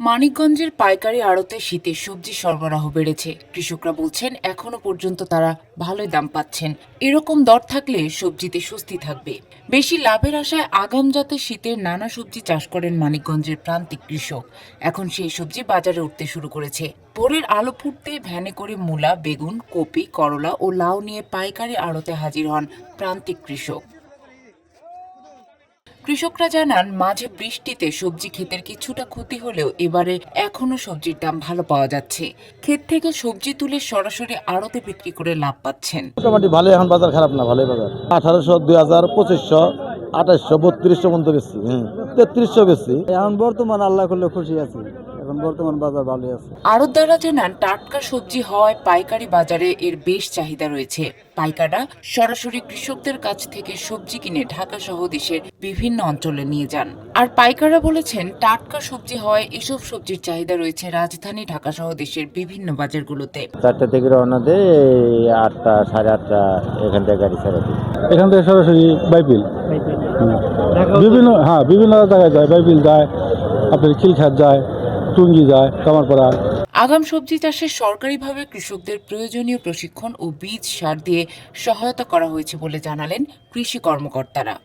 মানিকগঞ্জের পাইকারি আড়তে শীতের সবজি সরবরাহ বেড়েছে। কৃষকরা বলছেন, এখনও পর্যন্ত তারা ভালোই দাম পাচ্ছেন। এরকম দর থাকলে সবজিতে স্বস্তি থাকবে। বেশি লাভের আশায় আগাম জাতে শীতের নানা সবজি চাষ করেন মানিকগঞ্জের প্রান্তিক কৃষক। এখন সেই সবজি বাজারে উঠতে শুরু করেছে। ভোরের আলো ফুটতে ভ্যানে করে মূলা, বেগুন, কপি, করলা ও লাউ নিয়ে পাইকারি আড়তে হাজির হন প্রান্তিক কৃষক। কৃষকরা জানান মাঝে বৃষ্টিতে সবজি ক্ষেতের কিছুটা ক্ষতি হলেও এবারে এখনও সবজির দাম ভালো পাওয়া যাচ্ছে। ক্ষেত থেকে সবজি তুলে সরাসরি আড়তে বিক্রি করে লাভ পাচ্ছেন। মোটামুটি ভালো এখন বাজার খারাপ না ভালোই বাজার। আঠারোশো দুই হাজার পঁচিশশো আঠাশশো বত্রিশশো পর্যন্ত বেশি হ্যাঁ তেত্রিশশো বেশি এখন বর্তমান আল্লাহ করলে খুশি আছি। এখন বর্তমান বাজার ভালোই আছে। আড়তদাররা জানান টাটকা সবজি হওয়ায় পাইকারি বাজারে এর বেশ চাহিদা রয়েছে। পাইকাররা সরাসরি কৃষকদের কাছ থেকে সবজি কিনে ঢাকা সহ দেশের বিভিন্ন অঞ্চলে নিয়ে যান। আর পাইকাররা বলেছেন টাটকা সবজি হওয়ায় এসব সবজির চাহিদা রয়েছে রাজধানী ঢাকা সহ দেশের বিভিন্ন বাজারগুলোতে। চারটা থেকে রওনা দেয় আটটা সাড়ে আটটা এখান থেকে গাড়ি ছেড়ে দিই। এখান থেকে সরাসরি বাইপিল বিভিন্ন হ্যাঁ বিভিন্ন জায়গায় যায় বাইপিল যায় আপনার খিলখাত যায়। টুঙ্গি যায় আগাম সবজি চাষে সরকারিভাবে কৃষকদের প্রয়োজনীয় প্রশিক্ষণ ও বীজ সার দিয়ে সহায়তা করা হয়েছে বলে জানালেন কৃষি কর্মকর্তারা।